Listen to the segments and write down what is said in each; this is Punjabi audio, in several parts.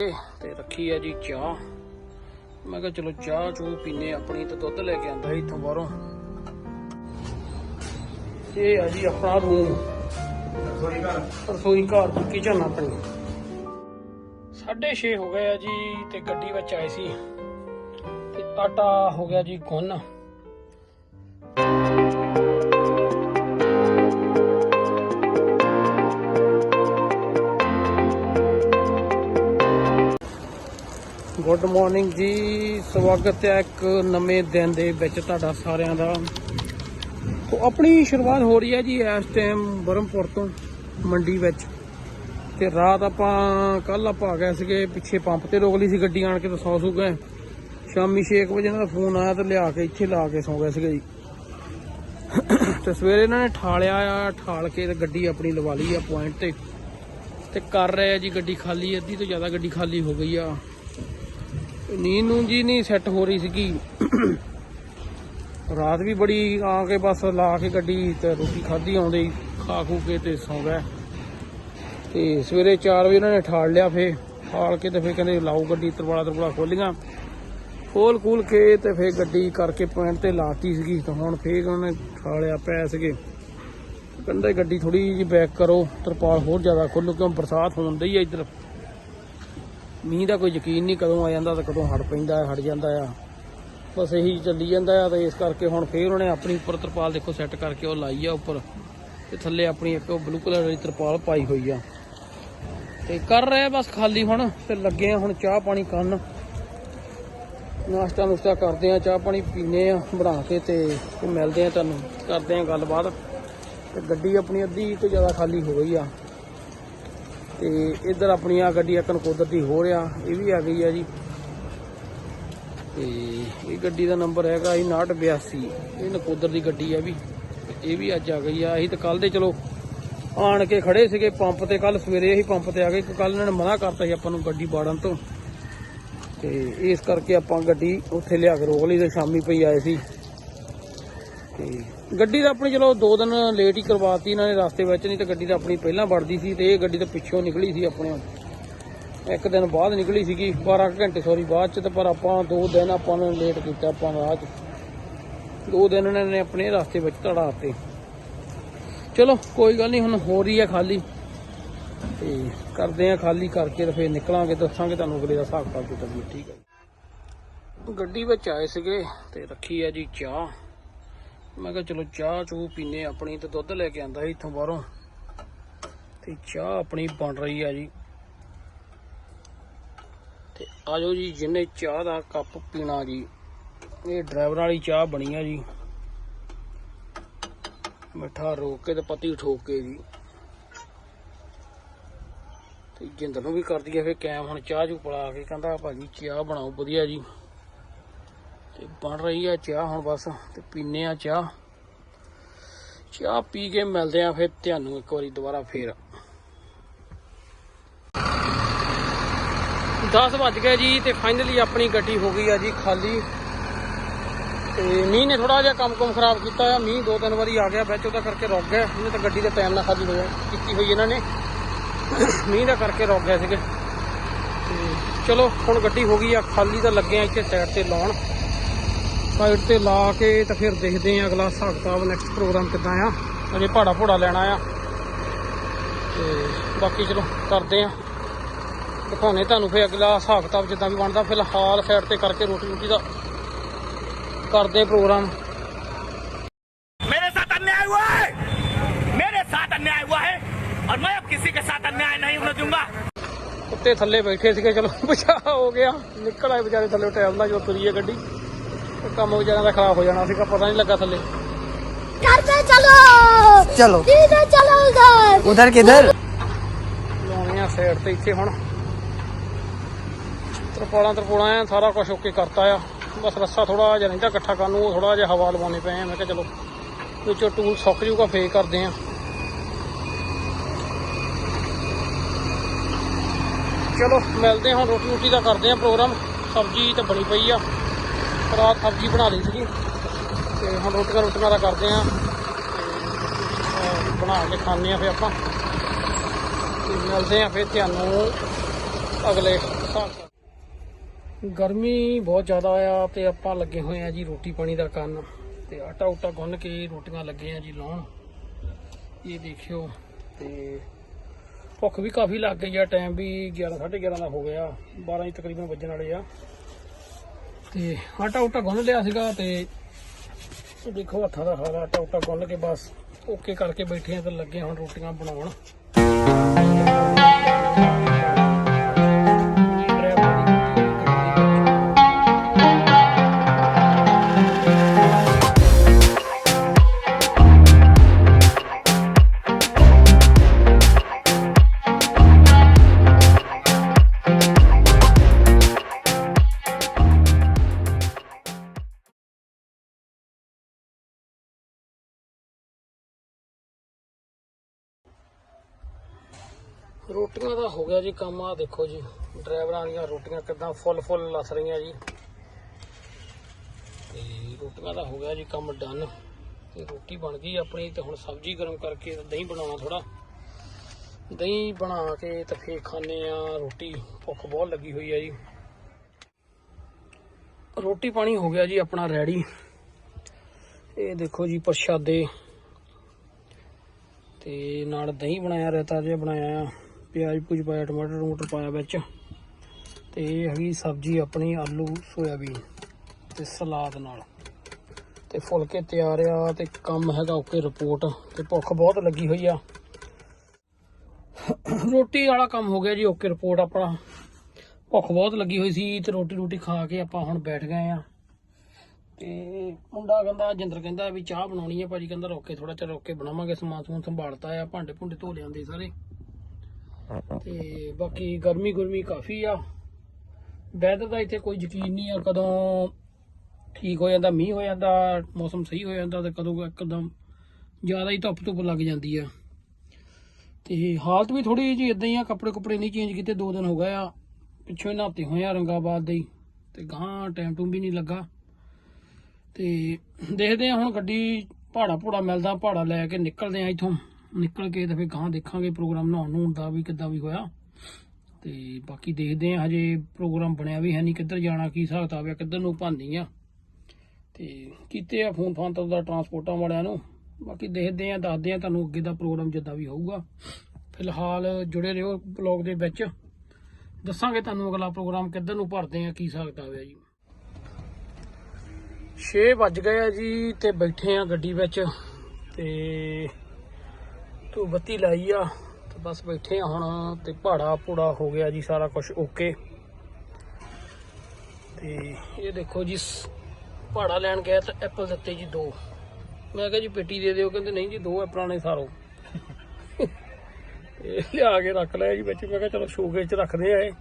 ਤੇ ਰੱਖੀ ਹੈ ਜੀ ਚਾਹ। ਮੈਂ ਕਿਹਾ ਚਲੋ ਚਾਹ ਚੂ ਪੀਨੇ ਆਪਣੀ ਤੇ ਦੁੱਧ ਲੈ ਕੇ ਆਂਦਾ ਸੀ ਇੱਥੋਂ ਬਾਹਰੋਂ। ਇਹ ਆ ਜੀ ਆਪਣਾ ਰੂਮ ਰਸੋਈ ਘਰ ਦੀ ਕਿਚਨ ਆਪਣੀ। 6:30 ਹੋ ਗਏ ਆ ਜੀ ਤੇ ਗੱਡੀ ਵਿੱਚ ਆਏ ਸੀ। ਤੇ ਆਟਾ ਹੋ ਗਿਆ ਜੀ ਗੁੰਨ। ਗੁੱਡ ਮਾਰਨਿੰਗ ਜੀ। ਸਵਾਗਤ ਹੈ ਇੱਕ ਨਵੇਂ ਦਿਨ ਦੇ ਵਿੱਚ ਤੁਹਾਡਾ ਸਾਰਿਆਂ ਦਾ। ਤੋ ਆਪਣੀ ਸ਼ੁਰੂਆਤ ਹੋ ਰਹੀ ਹੈ ਜੀ ਇਸ ਟਾਈਮ ਬਰਮਪੁਰ ਤੋਂ ਮੰਡੀ ਵਿੱਚ। ਤੇ ਰਾਤ ਆਪਾਂ ਕੱਲ ਆਪਾਂ ਆ ਗਏ ਸੀਗੇ, ਪਿੱਛੇ ਪੰਪ ਤੇ ਰੋਕ ਲਈ ਸੀ ਗੱਡੀ ਆਣ ਕੇ ਤਾਂ ਸੌ ਸੂ ਗਏ। ਸ਼ਾਮੀ 6 ਵਜੇ ਇਹਨਾਂ ਦਾ ਫੋਨ ਆਇਆ ਤੇ ਲਿਆ ਕੇ ਇੱਥੇ ਲਾ ਕੇ ਸੌ ਗਏ ਸੀਗੇ ਜੀ। ਤੇ ਸਵੇਰੇ ਇਹਨਾਂ ਨੇ ਠਾਲਿਆ ਆ, ਠਾਲ ਕੇ ਤੇ ਗੱਡੀ ਆਪਣੀ ਲਵਾ ਲਈ ਆ ਪੁਆਇੰਟ ਤੇ। ਤੇ ਕਰ ਰਹੇ ਆ ਜੀ ਗੱਡੀ ਖਾਲੀ, ਅੱਧੀ ਤੋਂ ਜ਼ਿਆਦਾ ਗੱਡੀ ਖਾਲੀ ਹੋ ਗਈ ਆ। ਨੀਂਦ ਨੂੰ ਜੀ ਨਹੀਂ ਸੈੱਟ ਹੋ ਰਹੀ ਸੀਗੀ। ਰਾਤ ਵੀ ਬੜੀ ਆ ਕੇ ਬਸ ਲਾ ਕੇ ਗੱਡੀ ਤੇ ਰੋਟੀ ਖਾਧੀ ਆਉਂਦੇ ਖਾ ਖੂ ਕੇ ਤੇ ਸੌਂ ਗਏ। ਤੇ ਸਵੇਰੇ 4 ਵਜੇ ਉਹਨਾਂ ਨੇ ਠਾਲ ਲਿਆ ਫੇ ਠਾਲ ਕੇ ਤੇ ਫੇ ਕਹਿੰਦੇ ਲਾਓ ਗੱਡੀ, ਤਰਵਾਲਾ ਤਰਵਾਲਾ ਖੋਲੀਆਂ। ਖੋਲ ਖੂਲ ਕੇ ਤੇ ਫੇ ਗੱਡੀ ਕਰਕੇ ਪੁਆਇੰਟ ਤੇ ਲਾਤੀ ਸੀਗੀ, ਤਾਂ ਹੁਣ ਫੇਰ ਉਹਨਾਂ ਨੇ ਠਾਲਿਆ ਪੈ ਸੀਗੇ। ਕਹਿੰਦੇ ਗੱਡੀ ਥੋੜੀ ਜਿਹੀ ਬੈਕ ਕਰੋ, ਤਰਪਾਲ ਹੋਰ ਜ਼ਿਆਦਾ ਖੋਲੋ, ਕਿਉਂ ਬਰਸਾਤ ਹੋਣ ਡਈ ਆ ਇੱਧਰ। ਮੀਂਹ ਦਾ ਕੋਈ ਯਕੀਨ ਨਹੀਂ ਕਦੋਂ ਆ ਜਾਂਦਾ ਤੇ ਕਦੋਂ ਹਟ ਪੈਂਦਾ ਹੈ ਹਟ ਜਾਂਦਾ ਆ। ਬਸ ਇਹੀ ਚੱਲੀ ਜਾਂਦਾ ਆ ਤੇ ਇਸ ਕਰਕੇ ਹੁਣ ਫੇਰ ਉਹਨੇ ਆਪਣੀ ਉੱਪਰ ਤਰਪਾਲ ਦੇਖੋ ਸੈੱਟ ਕਰਕੇ ਉਹ ਲਾਈ ਆ ਉੱਪਰ। ਤੇ ਥੱਲੇ ਆਪਣੀ ਇੱਕ ਬਲੂ ਕਲਰ ਵਾਲੀ ਤਰਪਾਲ ਪਾਈ ਹੋਈ ਆ। ਤੇ ਕਰ ਰਹੇ ਬਸ ਖਾਲੀ ਹੁਣ ਤੇ ਲੱਗੇ ਆ ਹੁਣ ਚਾਹ ਪਾਣੀ ਕਰਨ। ਨਾਸ਼ਤਾ ਨੁਸ਼ਤਾ ਕਰਦੇ ਆ, ਚਾਹ ਪਾਣੀ ਪੀਨੇ ਆ ਬਣਾ ਕੇ ਤੇ ਤੇ ਮਿਲਦੇ ਆ ਤੁਹਾਨੂੰ। ਕਰਦੇ ਆ ਗੱਲਬਾਤ। ਤੇ ਗੱਡੀ ਆਪਣੀ ਅੱਧੀ ਤੋਂ ਜ਼ਿਆਦਾ ਖਾਲੀ ਹੋ ਗਈ ਆ। ਤੇ ਇੱਧਰ ਆਪਣੀ ਆ ਗੱਡੀ ਇੱਕ ਨਕੋਦਰ ਦੀ ਹੋ ਰਿਆ ਇਹ ਵੀ ਆ ਗਈ ਆ ਜੀ। ਤੇ ਇਹ ਗੱਡੀ ਦਾ ਨੰਬਰ ਹੈਗਾ ਜੀ 982 ਇਹ ਨਕੋਦਰ ਦੀ ਗੱਡੀ ਆ ਵੀ। ਤੇ ਇਹ ਵੀ ਅੱਜ ਆ ਗਈ ਆ, ਅਸੀਂ ਤਾਂ ਕੱਲ ਦੇ ਚਲੋ ਆਣ ਕੇ ਖੜੇ ਸੀਗੇ ਪੰਪ ਤੇ ਕੱਲ ਸਵੇਰੇ ਅਸੀਂ ਪੰਪ ਤੇ ਆ ਗਏ ਕੱਲ ਇਹਨਾਂ ਨੇ ਮਨਾ ਕਰਤਾ ਸੀ ਆਪਾਂ ਨੂੰ ਗੱਡੀ ਬਾੜਨ ਤੋਂ। ਤੇ ਇਸ ਕਰਕੇ ਆਪਾਂ ਗੱਡੀ ਉੱਥੇ ਲਿਆ ਕੇ ਰੋਕ ਲਈ ਤੇ ਸ਼ਾਮੀ ਪਈ ਆਏ ਸੀ। ਤੇ ਗੱਡੀ ਤਾਂ ਆਪਣੀ ਚਲੋ ਦੋ ਦਿਨ ਲੇਟ ਹੀ ਕਰਵਾਤੀ ਇਹਨਾਂ ਨੇ ਰਸਤੇ ਵਿੱਚ, ਨਹੀਂ ਤਾਂ ਗੱਡੀ ਤਾਂ ਆਪਣੀ ਪਹਿਲਾਂ ਵੜਦੀ ਸੀ ਤੇ ਇਹ ਗੱਡੀ ਤਾਂ ਪਿੱਛੋਂ ਨਿਕਲੀ ਸੀ ਆਪਣੇ ਇੱਕ ਦਿਨ ਬਾਅਦ ਨਿਕਲੀ ਸੀਗੀ 12 ਕੁ ਘੰਟੇ ਸੌਰੀ ਬਾਅਦ ਚ ਤੇ ਪਰ ਆਪਾਂ ਦੋ ਦਿਨ ਆਪਾਂ ਨੇ ਲੇਟ ਕੀਤਾ ਆਪਾਂ ਰਾਹ ਦੋ ਦਿਨ ਇਹਨਾਂ ਨੇ ਆਪਣੇ ਰਸਤੇ ਵਿੱਚ ਧੜਾਤੇ ਚਲੋ, ਕੋਈ ਗੱਲ ਨਹੀਂ, ਹੁਣ ਹੋ ਰਹੀ ਹੈ ਖਾਲੀ। ਤੇ ਕਰਦੇ ਆ ਖਾਲੀ ਕਰਕੇ ਤੇ ਫੇਰ ਨਿਕਲਾਂਗੇ, ਦੱਸਾਂਗੇ ਤੁਹਾਨੂੰ ਅਗਲੇ ਦਾ ਹਿਸਾਬ ਕਰਕੇ ਤਬੀਅਤ ਠੀਕ ਹੈ ਗੱਡੀ ਵਿੱਚ ਆਏ ਸੀਗੇ ਤੇ ਰੱਖੀ ਹੈ ਜੀ ਚਾਹ। ਮੈਂ ਕਿਹਾ ਚਲੋ ਚਾਹ ਚੂ ਪੀਨੇ ਆਪਣੀ ਤੇ ਦੁੱਧ ਲੈ ਕੇ ਆਂਦਾ ਸੀ ਇੱਥੋਂ ਬਾਹਰੋਂ। ਤੇ ਚਾਹ ਆਪਣੀ ਬਣ ਰਹੀ ਆ ਜੀ। ਤੇ ਆਜੋ ਜੀ ਜਿਹਨੇ ਚਾਹ ਦਾ ਕੱਪ ਪੀਣਾ ਜੀ, ਇਹ ਡਰਾਈਵਰ ਵਾਲੀ ਚਾਹ ਬਣੀ ਆ ਜੀ। ਮਿੱਠਾ ਰੋਕ ਕੇ ਤੇ ਪੱਤੀ ਠੋਕ ਕੇ ਜੀ। ਤੇ ਜਿੰਦਰ ਨੂੰ ਵੀ ਕਰਦੀ ਆ ਫੇ ਕੈਮ ਹੁਣ ਚਾਹ ਚੂ ਪਲਾ ਕੇ, ਕਹਿੰਦਾ ਭਾਜੀ ਚਾਹ ਬਣਾਓ, ਵਧੀਆ ਜੀ। ਤੇ ਬਣ ਰਹੀ ਆ ਚਾਹ ਹੁਣ ਬਸ ਤੇ ਪੀਨੇ ਆ ਚਾਹ। ਚਾਹ ਪੀ ਕੇ ਮਿਲਦੇ ਆ ਫਿਰ ਤੁਹਾਨੂੰ ਇੱਕ ਵਾਰੀ ਦੁਬਾਰਾ ਫੇਰ। 10 ਵੱਜ ਗਏ ਜੀ ਤੇ ਫਾਈਨਲੀ ਆਪਣੀ ਗੱਡੀ ਹੋ ਗਈ ਆ ਜੀ ਖਾਲੀ। ਤੇ ਮੀਂਹ ਨੇ ਥੋੜਾ ਜਿਹਾ ਕੰਮ ਕੁਮ ਖਰਾਬ ਕੀਤਾ ਆ, ਮੀਂਹ ਦੋ ਤਿੰਨ ਵਾਰੀ ਆ ਗਿਆ, ਵਿੱਚ ਉਹਦਾ ਕਰਕੇ ਰੁਕ ਗਿਆ ਇਹਨੇ ਤਾਂ ਗੱਡੀ ਦੇ ਟਾਈਮ ਨਾਲ ਖਾਲੀ ਹੋਇਆ, ਕੀਤੀ ਹੋਈ ਇਹਨਾਂ ਨੇ। ਮੀਂਹ ਦਾ ਕਰਕੇ ਰੁਕ ਗਏ ਸੀਗੇ। ਤੇ ਚਲੋ, ਹੁਣ ਗੱਡੀ ਹੋ ਗਈ ਆ, ਖਾਲੀ ਤਾਂ ਲੱਗੇ ਆ ਇੱਥੇ ਸਾਈਡ ਤੇ ਲਾਉਣ। ਸਾਈਡ ਤੇ ਲਾ ਕੇ ਤਾਂ ਫਿਰ ਦੇਖਦੇ ਆਂ ਅਗਲਾ ਹਿਸਾਬ ਕਿਤਾਬ ਨੈਕਸਟ ਪ੍ਰੋਗਰਾਮ ਕਿੱਦਾਂ ਆ। ਅਜੇ ਪਹਾੜਾ ਪਹਾੜਾ ਲੈਣਾ ਆ। ਤੇ ਬਾਕੀ ਚਲੋ ਕਰਦੇ ਆਂ। ਦਿਖਾਉਣੇ ਤੁਹਾਨੂੰ ਫਿਰ ਅਗਲਾ ਹਿਸਾਬ ਕਿਤਾਬ ਜਿੱਦਾਂ ਵੀ ਬਣਦਾ। ਫਿਲਹਾਲ ਸਾਈਡ ਤੇ ਕਰਕੇ ਰੋਟੀ ਰੋਟੀ ਦਾ ਕਰਦੇ ਪ੍ਰੋਗਰਾਮ ਮੇਰੇ ਸਾਥ ਅਨਿਆਏ ਹੋਇਆ ਹੈ। ਮੇਰੇ ਸਾਥ ਅਨਿਆਏ ਹੋਇਆ ਹੈ। ਔਰ ਮੈਂ ਅਬ ਕਿਸੇ ਕੇ ਸਾਥ ਅਨਿਆਏ ਨਹੀਂ ਹੋਣ ਦੂੰਗਾ ਉੱਤੇ ਥੱਲੇ ਬੈਠੇ ਸੀਗੇ ਚਲੋ ਬਚਾ ਹੋ ਗਿਆ। ਨਿਕਲ ਆਏ ਵਿਚਾਰੇ ਥੱਲੇ ਟਾਈਮ ਜੋ ਤੁਰੀਏ ਗੱਡੀ। ਕੰਮ ਵਿਚਾਰਿਆਂ ਦਾ ਖਰਾਬ ਹੋ ਜਾਣਾ ਸੀਗਾ ਪਤਾ ਨਹੀਂ ਲੱਗਾ ਥੱਲੇ घर पे चलो चलो सीधे चलो उधर उधर किधर ਲਾਉਣੇ ਆ ਸਾਈਡ ਤੇ ਇੱਥੇ ਹੁਣ ਤਰਪਾਲਾਂ ਤਰਪਾਲਾਂ ਆ ਸਾਰਾ ਕੁਝ ਓਕੇ ਕਰਤਾ ਆ ਬਸ ਰੱਸਾ ਥੋੜਾ ਜਿਹਾ ਰਹਿੰਦਾ ਇਕੱਠਾ ਕਰਨ ਨੂੰ ਉਹ ਥੋੜਾ ਜਿਹਾ ਹਵਾ ਲਵਾਉਣੇ ਪਏ ਆ ਮੈਂ ਕਿਹਾ ਚਲੋ ਵਿੱਚੋਂ ਟੂਲ ਸੁੱਕ ਜੂਗਾ ਫੇਰ ਕਰਦੇ ਆ ਚਲੋ ਮਿਲਦੇ ਹਾਂ ਹੁਣ ਰੋਟੀ ਰੋਟੀ ਦਾ ਕਰਦੇ ਆ ਪ੍ਰੋਗਰਾਮ ਸਬਜ਼ੀ ਤਾਂ ਬਣੀ ਪਈ ਆ ਰਾਤ ਸਬਜ਼ੀ ਬਣਾ ਲਈ ਸੀਗੀ। ਤੇ ਹੁਣ ਰੋਟੀਆਂ ਰੋਟੀਆਂ ਦਾ ਕਰਦੇ ਆ। ਬਣਾ ਕੇ ਖਾਣੇ ਆ ਫੇ ਆਪਾਂ। ਤੇ ਮਿਲਦੇ ਆ ਫਿਰ ਤੁਹਾਨੂੰ ਅਗਲੇ ਗਰਮੀ ਬਹੁਤ ਜ਼ਿਆਦਾ ਆ ਤੇ ਆਪਾਂ ਲੱਗੇ ਹੋਏ ਆ ਜੀ ਰੋਟੀ ਪਾਣੀ ਦਾ ਕਰਨ ਤੇ ਆਟਾ ਉਟਾ ਗੁੰਨ ਕੇ ਰੋਟੀਆਂ ਲੱਗੇ ਆ ਜੀ ਲਾਉਣ। ਇਹ ਦੇਖਿਓ। ਤੇ ਭੁੱਖ ਵੀ ਕਾਫੀ ਲੱਗ ਗਈ ਆ ਟਾਈਮ ਵੀ 11 11:30 ਦਾ ਹੋ ਗਿਆ। 12 ਹੀ ਤਕਰੀਬਨ ਵੱਜਣ ਵਾਲੇ ਆ। ਤੇ ਆਟਾ ਉਟਾ ਗੁੰਨ ਲਿਆ ਸੀਗਾ ਤੇ ਦੇਖੋ ਹੱਥਾਂ ਦਾ ਹਾਲ ਆਟਾ ਉਟਾ ਗੁੰਨ ਕੇ ਬਸ ਓਕੇ ਕਰਕੇ ਬੈਠੇ ਆ ਤੇ ਲੱਗੇ ਹੁਣ ਰੋਟੀਆਂ ਬਣਾਉਣ। ਰੋਟੀਆਂ ਦਾ ਹੋ ਗਿਆ ਜੀ ਕੰਮ ਆ ਦੇਖੋ ਜੀ, ਡਰਾਈਵਰਾਂ ਦੀਆਂ ਰੋਟੀਆਂ ਕਿੱਦਾਂ ਫੁੱਲ ਫੁੱਲ ਲੱਥ ਰਹੀਆਂ ਜੀ। ਤੇ ਰੋਟੀਆਂ ਦਾ ਹੋ ਗਿਆ ਜੀ ਕੰਮ ਡਨ, ਤੇ ਰੋਟੀ ਬਣ ਗਈ ਆਪਣੀ, ਤੇ ਹੁਣ ਸਬਜ਼ੀ ਗਰਮ ਕਰਕੇ ਦਹੀਂ ਬਣਾਉਣਾ ਥੋੜਾ ਦਹੀਂ ਬਣਾ ਕੇ ਤੇ ਫੇਰ ਖਾਣੇ ਆ, ਰੋਟੀ, ਭੁੱਖ ਬਹੁਤ ਲੱਗੀ ਹੋਈ ਆ ਜੀ। ਰੋਟੀ ਪਾਣੀ ਹੋ ਗਿਆ ਜੀ ਆਪਣਾ ਰੈਡੀ। ਇਹ ਦੇਖੋ ਜੀ ਪ੍ਰਸ਼ਾਦੇ। ਤੇ ਨਾਲ ਦਹੀਂ ਬਣਾਇਆ, ਰਾਇਤਾ ਜਿਹਾ ਬਣਾਇਆ ਆ। ਪਿਆਜ਼ ਪੂਜ ਪਾਇਆ, ਟਮਾਟਰ ਟਮੂਟਰ ਪਾਇਆ ਵਿੱਚ। ਤੇ ਇਹ ਹੈਗੀ ਸਬਜ਼ੀ ਆਪਣੀ ਆਲੂ, ਸੋਇਆਬੀਨ ਤੇ ਸਲਾਦ ਨਾਲ। ਤੇ ਫੁਲਕੇ ਤਿਆਰ ਆ ਤੇ ਕੰਮ ਹੈਗਾ ਓਕੇ ਰਿਪੋਰਟ ਤੇ ਭੁੱਖ ਬਹੁਤ ਲੱਗੀ ਹੋਈ ਆ। ਰੋਟੀ ਵਾਲਾ ਕੰਮ ਹੋ ਗਿਆ ਜੀ, ਓਕੇ ਰਿਪੋਰਟ ਆਪਣਾ। ਭੁੱਖ ਬਹੁਤ ਲੱਗੀ ਹੋਈ ਸੀ ਤੇ ਰੋਟੀ ਰੋਟੀ ਖਾ ਕੇ ਆਪਾਂ ਹੁਣ ਬੈਠ ਗਏ ਆ। ਤੇ ਮੁੰਡਾ ਕਹਿੰਦਾ, ਜਿੰਦਰ ਕਹਿੰਦਾ ਵੀ ਚਾਹ ਬਣਾਉਣੀ ਹੈ ਭਾਜੀ ਕਹਿੰਦਾ ਰੋਕੇ ਥੋੜਾ ਚਿਰ ਰੋਕੇ ਬਣਾਵਾਂਗੇ, ਸਮਾਨ ਸਮੂਨ ਸੰਭਾਲਤਾ ਆ, ਭਾਂਡੇ ਭੁੰਡੇ ਧੋ ਲਿਆਂਦੇ ਸਾਰੇ। ਤੇ ਬਾਕੀ ਗਰਮੀ ਗੁਰਮੀ ਕਾਫੀ ਆ। ਵੈਦਰ ਦਾ ਇੱਥੇ ਕੋਈ ਯਕੀਨ ਨਹੀਂ ਆ, ਕਦੋਂ ਠੀਕ ਹੋ ਜਾਂਦਾ, ਮੀਂਹ ਹੋ ਜਾਂਦਾ, ਮੌਸਮ ਸਹੀ ਹੋ ਜਾਂਦਾ ਤੇ ਕਦੋਂ ਇੱਕਦਮ ਜ਼ਿਆਦਾ ਹੀ ਧੁੱਪ ਧੁੱਪ ਲੱਗ ਜਾਂਦੀ ਆ। ਤੇ ਹਾਲਤ ਵੀ ਥੋੜੀ ਜਿਹੀ ਇਦਾਂ ਹੀ ਆ, ਕੱਪੜੇ ਕੁਪੜੇ ਨਹੀਂ ਚੇਂਜ ਕੀਤੇ, ਦੋ ਦਿਨ ਹੋ ਗਏ ਆ। ਪਿੱਛੋਂ ਨਹਾਤੇ ਹੋਏ ਆ ਰੰਗਾਬਾਦ ਦੇ ਹੀ ਤੇ ਗਾਂ ਟਾਈਮ ਟੂਮ ਵੀ ਨਹੀਂ ਲੱਗਾ। ਤੇ ਦੇਖਦੇ ਆ ਹੁਣ ਗੱਡੀ ਭਾੜਾ ਭੂੜਾ ਮਿਲਦਾ, ਭਾੜਾ ਲੈ ਕੇ ਨਿਕਲਦੇ ਆ ਇੱਥੋਂ। ਨਿਕਲ ਕੇ ਤੇ ਫਿਰ ਗਾਂ ਦੇਖਾਂਗੇ ਪ੍ਰੋਗਰਾਮ ਨਹਾਉਣ ਨੂੰ ਦਾ ਵੀ ਕਿੱਦਾਂ ਵੀ ਹੋਇਆ। ਤੇ ਬਾਕੀ ਦੇਖਦੇ ਆ ਹਜੇ ਪ੍ਰੋਗਰਾਮ ਬਣਿਆ ਵੀ ਹੈ ਨਹੀਂ ਕਿੱਧਰ ਜਾਣਾ, ਕੀ ਹਿਸਾਬ ਕਿਤਾਬ ਆ, ਕਿੱਧਰ ਨੂੰ ਭਾਂਦੀ ਆ। ਤੇ ਕੀਤੇ ਆ ਫੋਨ ਫਾਨ ਤੋਂ ਦਾ ਟਰਾਂਸਪੋਰਟਾਂ ਵਾਲਿਆਂ ਨੂੰ। ਬਾਕੀ ਦੇਖਦੇ ਆ ਦੱਸਦੇ ਆ ਤੁਹਾਨੂੰ ਅੱਗੇ ਦਾ ਪ੍ਰੋਗਰਾਮ ਜਿੱਦਾਂ ਵੀ ਹੋਊਗਾ। ਫਿਲਹਾਲ ਜੁੜੇ ਰਹੋ ਬਲੌਗ ਦੇ ਵਿੱਚ। ਦੱਸਾਂਗੇ ਤੁਹਾਨੂੰ ਅਗਲਾ ਪ੍ਰੋਗਰਾਮ ਕਿੱਧਰ ਨੂੰ ਭਰਦੇ ਆ ਕੀ ਹਿਸਾਬ ਕਿਤਾਬ ਆ ਜੀ। 6 ਵੱਜ ਗਏ ਆ ਜੀ ਤੇ ਬੈਠੇ ਆ ਗੱਡੀ ਵਿੱਚ। ਤੇ ਤੂੰ ਬੱਤੀ ਲਾਈ ਆ ਤੇ ਬਸ ਬੈਠੇ ਆ ਹੁਣ ਤੇ ਪਹਾੜਾ ਪੂੜਾ ਹੋ ਗਿਆ ਜੀ ਸਾਰਾ ਕੁਝ ਓਕੇ। ਤੇ ਇਹ ਦੇਖੋ ਜੀ ਪਹਾੜਾ ਲੈਣ ਗਿਆ ਤਾਂ ਐਪਲ ਦਿੱਤੇ ਜੀ ਦੋ। ਮੈਂ ਕਿਹਾ ਜੀ ਪੇਟੀ ਦੇ ਦਿਓ ਕਹਿੰਦੇ ਨਹੀਂ ਜੀ ਦੋ ਐਪਲਾਂ ਨੇ ਸਾਰੋ। ਇਹ ਲਿਆ ਕੇ ਰੱਖ ਲਿਆ ਜੀ ਵਿੱਚ ਮੈਂ ਕਿਹਾ ਚਲੋ ਸ਼ੋਕੇਸ 'ਚ ਰੱਖਦੇ ਆ ਇਹ।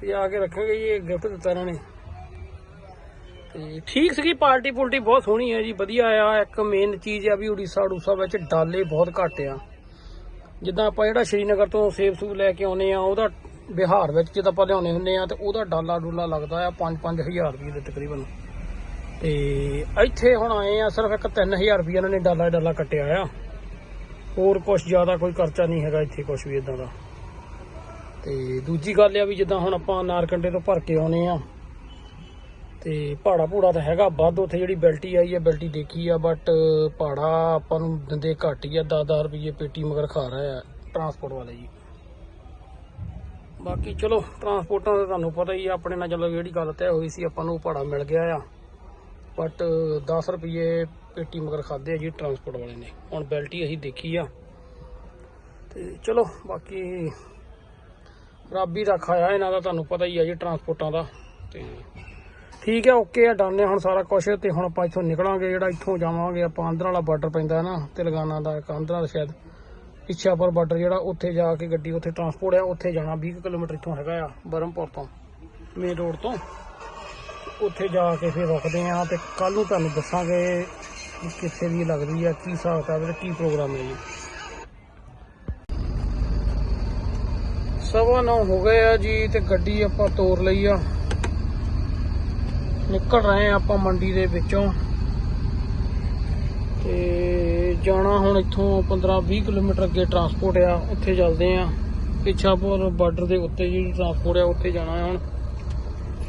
ਤੇ ਆ ਕੇ ਰੱਖਾਂਗੇ ਜੀ ਇਹ ਗਿਫਟ ਦਿੱਤਾ ਇਹਨਾਂ ਨੇ। ਤੇ ਠੀਕ ਸੀਗੀ, ਪਾਰਟੀ ਪੁਲਟੀ ਬਹੁਤ ਸੋਹਣੀ ਹੈ ਜੀ, ਵਧੀਆ ਆ। ਇੱਕ ਮੇਨ ਚੀਜ਼ ਆ ਵੀ ਉੜੀਸਾ ਉੜੂਸਾ ਵਿੱਚ ਡਾਲੇ ਬਹੁਤ ਘੱਟ ਆ। ਜਿੱਦਾਂ ਆਪਾਂ ਜਿਹੜਾ ਸ਼੍ਰੀਨਗਰ ਤੋਂ ਸੇਬ ਸੂਬ ਲੈ ਕੇ ਆਉਨੇ ਆ, ਉਹਦਾ ਬਿਹਾਰ ਵਿੱਚ ਜਦੋਂ ਆਪਾਂ ਲਿਆਉਨੇ ਹੁੰਦੇ ਆ, ਤੇ ਉਹਦਾ ਡਾਲਾ ਡੂਲਾ ਲੱਗਦਾ ਆ 5-5000 ਰੁਪਏ ਦੇ ਤਕਰੀਬਨ। ਤੇ ਇੱਥੇ ਹੁਣ ਆਏ ਆ, ਸਿਰਫ ਇੱਕ 3000 ਰੁਪਏ ਇਹਨਾਂ ਨੇ ਡਾਲਾ ਡਾਲਾ ਕੱਟਿਆ ਆ। ਹੋਰ ਕੁਝ ਜ਼ਿਆਦਾ ਕੋਈ ਖਰਚਾ ਨਹੀਂ ਹੈਗਾ ਇੱਥੇ ਕੁਝ ਵੀ ਇਦਾਂ ਦਾ। ਤੇ ਦੂਜੀ ਗੱਲ ਆ ਵੀ ਜਿੱਦਾਂ ਹੁਣ ਆਪਾਂ ਨਾਰਕੰਡੇ ਤੋਂ ਭਰ ਕੇ ਆਉਨੇ ਆ ਤੇ ਪਹਾੜਾ ਪੂੜਾ ਤਾਂ ਹੈਗਾ, ਵੱਧ ਉੱਥੇ ਜਿਹੜੀ ਬੈਲਟੀ ਆਈ ਹੈ, ਬੈਲਟੀ ਦੇਖੀ ਆ ਬਟ ਪਹਾੜਾ ਆਪਾਂ ਨੂੰ ਦਿੰਦੇ ਘੱਟ ਹੀ ਆ 10-10 ਰੁਪਏ ਪੇਟੀ ਮਗਰ ਖਾ ਰਿਹਾ ਆ ਟਰਾਂਸਪੋਰਟ ਵਾਲੇ ਜੀ। ਬਾਕੀ ਚਲੋ ਟਰਾਂਸਪੋਰਟਾਂ ਦਾ ਤੁਹਾਨੂੰ ਪਤਾ ਹੀ ਆ, ਆਪਣੇ ਨਾਲ ਚਲੋ ਜਿਹੜੀ ਗੱਲ ਤੈਅ ਹੋਈ ਸੀ, ਆਪਾਂ ਨੂੰ ਪਹਾੜਾ ਮਿਲ ਗਿਆ ਆ। ਬਟ 10 ਰੁਪਏ ਪੇਟੀ ਮਗਰ ਖਾਦੇ ਆ ਜੀ ਟਰਾਂਸਪੋਰਟ ਵਾਲੇ ਨੇ, ਹੁਣ ਬੈਲਟੀ ਅਸੀਂ ਦੇਖੀ ਆ। ਤੇ ਚਲੋ, ਬਾਕੀ ਰੱਬ ਹੀ ਰੱਖਾ ਆ ਇਹਨਾਂ ਦਾ, ਤੁਹਾਨੂੰ ਪਤਾ ਹੀ ਆ ਜੀ ਟਰਾਂਸਪੋਰਟਾਂ ਦਾ, ਤੇ ਠੀਕ ਹੈ ਓਕੇ ਆ ਡਨ ਹੈ ਹੁਣ ਸਾਰਾ ਕੁਝ ਤੇ ਹੁਣ ਆਪਾਂ ਇੱਥੋਂ ਨਿਕਲਾਂਗੇ, ਜਿਹੜਾ ਇੱਥੋਂ ਜਾਵਾਂਗੇ, ਆਪਾਂ ਆਂਧਰਾ ਵਾਲਾ ਬਾਰਡਰ ਪੈਂਦਾ ਹੈ ਨਾ, ਤੇਲੰਗਾਨਾ ਦਾ, ਇੱਕ ਆਂਧਰਾ ਦਾ ਸ਼ਾਇਦ। ਇੱਛਾਪੁਰ ਬਾਰਡਰ ਜਿਹੜਾ ਉੱਥੇ ਜਾ ਕੇ ਗੱਡੀ ਉੱਥੇ ਟਰਾਂਸਪੋਰਟ ਆ, ਉੱਥੇ ਜਾਣਾ 20 ਕੁ ਕਿਲੋਮੀਟਰ ਇੱਥੋਂ ਹੈਗਾ ਆ ਬਰਮਪੁਰ ਤੋਂ ਮੇਨ ਰੋਡ ਤੋਂ। ਉੱਥੇ ਜਾ ਕੇ ਫਿਰ ਰੁਕਦੇ ਆ ਤੇ ਕੱਲ ਨੂੰ ਤੁਹਾਨੂੰ ਦੱਸਾਂਗੇ ਕਿੱਥੇ ਦੀ ਲੱਗਦੀ ਆ, ਕੀ ਹਿਸਾਬ ਕਿਤਾਬ ਤੇ ਕੀ ਪ੍ਰੋਗਰਾਮ ਹੈ ਜੀ। ਸਵਾ ਨੌ ਹੋ ਗਏ ਆ ਜੀ ਤੇ ਗੱਡੀ ਆਪਾਂ ਤੋਰ ਲਈ ਆ। ਨਿਕਲ ਰਹੇ ਆ ਆਪਾਂ ਮੰਡੀ ਦੇ ਵਿੱਚੋਂ। ਤੇ ਜਾਣਾ ਹੁਣ ਇੱਥੋਂ 15 20 ਕਿਲੋਮੀਟਰ ਅੱਗੇ ਟਰਾਂਸਪੋਰਟ ਆ, ਉੱਥੇ ਚੱਲਦੇ ਆ ਇੱਛਾਪੁਰ ਬਾਰਡਰ ਦੇ ਉੱਤੇ ਜਿਹੜੀ ਟਰਾਂਸਪੋਰਟ ਆ, ਉੱਥੇ ਜਾਣਾ ਹੁਣ।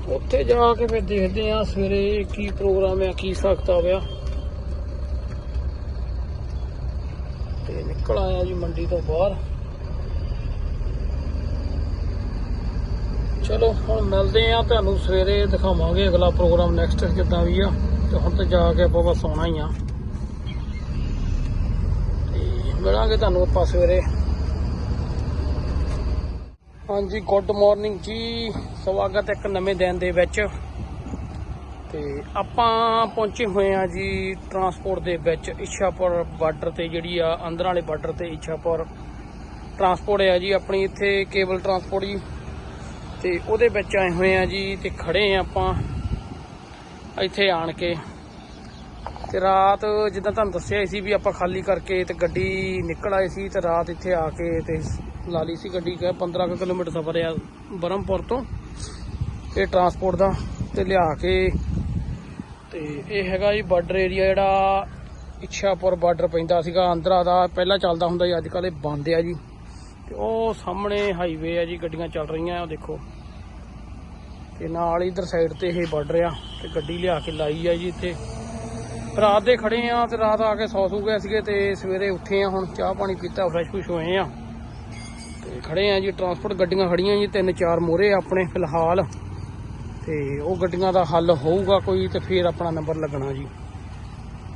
ਉੱਥੇ ਜਾ ਕੇ ਫਿਰ ਦੇਖਦੇ ਆ ਸਵੇਰੇ ਕੀ ਪ੍ਰੋਗਰਾਮ ਆ, ਕੀ ਸਕਤਾ ਆ ਤੇ ਨਿਕਲ ਆਇਆ ਜੀ ਮੰਡੀ ਤੋਂ ਬਾਹਰ। ਚਲੋ, ਹੁਣ ਮਿਲਦੇ ਆ ਤੁਹਾਨੂੰ ਸਵੇਰੇ ਦਿਖਾਵਾਂਗੇ ਅਗਲਾ ਪ੍ਰੋਗਰਾਮ ਨੈਕਸਟ ਕਿੱਦਾਂ ਵੀ ਆ। ਤੇ ਹੁਣ ਤੇ ਜਾ ਕੇ ਆਪਾਂ ਬਸ ਆਉਣਾ ਹੀ ਆ। ਤੇ ਮਿਲਾਂਗੇ ਤੁਹਾਨੂੰ ਆਪਾਂ ਸਵੇਰੇ। ਹਾਂਜੀ ਗੁੱਡ ਮਾਰਨਿੰਗ ਜੀ। ਸਵਾਗਤ ਇੱਕ ਨਵੇਂ ਦਿਨ ਦੇ ਵਿੱਚ। ਤੇ ਆਪਾਂ ਪਹੁੰਚੇ ਹੋਏ ਆ ਜੀ ਟਰਾਂਸਪੋਰਟ ਦੇ ਵਿੱਚ। ਇੱਛਾਪੁਰ ਬਾਰਡਰ ਤੇ ਜਿਹੜੀ ਆ, ਅੰਦਰ ਵਾਲੇ ਬਾਰਡਰ ਤੇ ਇੱਛਾਪੁਰ ਟਰਾਂਸਪੋਰਟ ਹੈ ਜੀ, ਆਪਣੀ ਇੱਥੇ ਕੇਬਲ ਟਰਾਂਸਪੋਰਟ ਜੀ। ਤੇ ਉਹਦੇ ਵਿੱਚ ਆਏ ਹੋਏ ਆ ਜੀ ਤੇ ਖੜੇ ਆ ਆਪਾਂ ਇੱਥੇ ਆਣ ਕੇ। ਤੇ ਰਾਤ ਜਿੱਦਾਂ ਤੁਹਾਨੂੰ ਦੱਸਿਆ ਸੀ ਵੀ ਆਪਾਂ ਖਾਲੀ ਕਰਕੇ ਤੇ ਗੱਡੀ ਨਿਕਲ ਆਏ ਸੀ ਤੇ ਰਾਤ ਇੱਥੇ ਆ ਕੇ ਤੇ ਲਾ ਲਈ ਸੀ ਗੱਡੀ ਕਾ 15 ਕੁ ਕਿਲੋਮੀਟਰ ਸਫ਼ਰ ਆ ਬਰਮਪੁਰ ਤੋਂ। ਇਹ ਟਰਾਂਸਪੋਰਟ ਦਾ ਤੇ ਲਿਆ ਕੇ ਤੇ ਇਹ ਹੈਗਾ ਜੀ ਬਾਰਡਰ ਏਰੀਆ ਜਿਹੜਾ ਇੱਛਾਪੁਰ ਬਾਰਡਰ ਪੈਂਦਾ ਸੀਗਾ ਆਂਧਰਾ ਦਾ ਪਹਿਲਾਂ ਚੱਲਦਾ ਹੁੰਦਾ ਸੀ, ਅੱਜ ਕੱਲ੍ਹ ਇਹ ਬੰਦ ਆ ਜੀ। ਤੇ ਉਹ ਸਾਹਮਣੇ ਹਾਈਵੇ ਆ ਜੀ, ਗੱਡੀਆਂ ਚੱਲ ਰਹੀਆਂ, ਉਹ ਦੇਖੋ। ਤੇ ਨਾਲ ਇਧਰ ਸਾਈਡ ਤੇ ਇਹ ਬਾਰਡਰ ਆ ਤੇ ਗੱਡੀ ਲਿਆ ਕੇ ਲਾਈ ਆ ਜੀ ਇੱਥੇ। ਰਾਤ ਦੇ ਖੜੇ ਆ ਤੇ ਰਾਤ ਆ ਕੇ ਸੌ ਸੂ ਗਏ ਸੀਗੇ ਤੇ ਸਵੇਰੇ ਉੱਠੇ ਆ ਹੁਣ, ਚਾਹ ਪਾਣੀ ਪੀਤਾ ਫਰੈਸ਼ ਫੁਸ਼ ਹੋਏ ਆ। ਤੇ ਖੜੇ ਆ ਜੀ ਟਰਾਂਸਪੋਰਟ ਗੱਡੀਆਂ ਖੜੀਆਂ ਜੀ, ਤਿੰਨ ਚਾਰ ਮੋਰੇ ਆਪਣੇ ਫਿਲਹਾਲ। ਤੇ ਉਹ ਗੱਡੀਆਂ ਦਾ ਹੱਲ ਹੋਊਗਾ ਕੋਈ ਤੇ ਫਿਰ ਆਪਣਾ ਨੰਬਰ ਲੱਗਣਾ ਜੀ।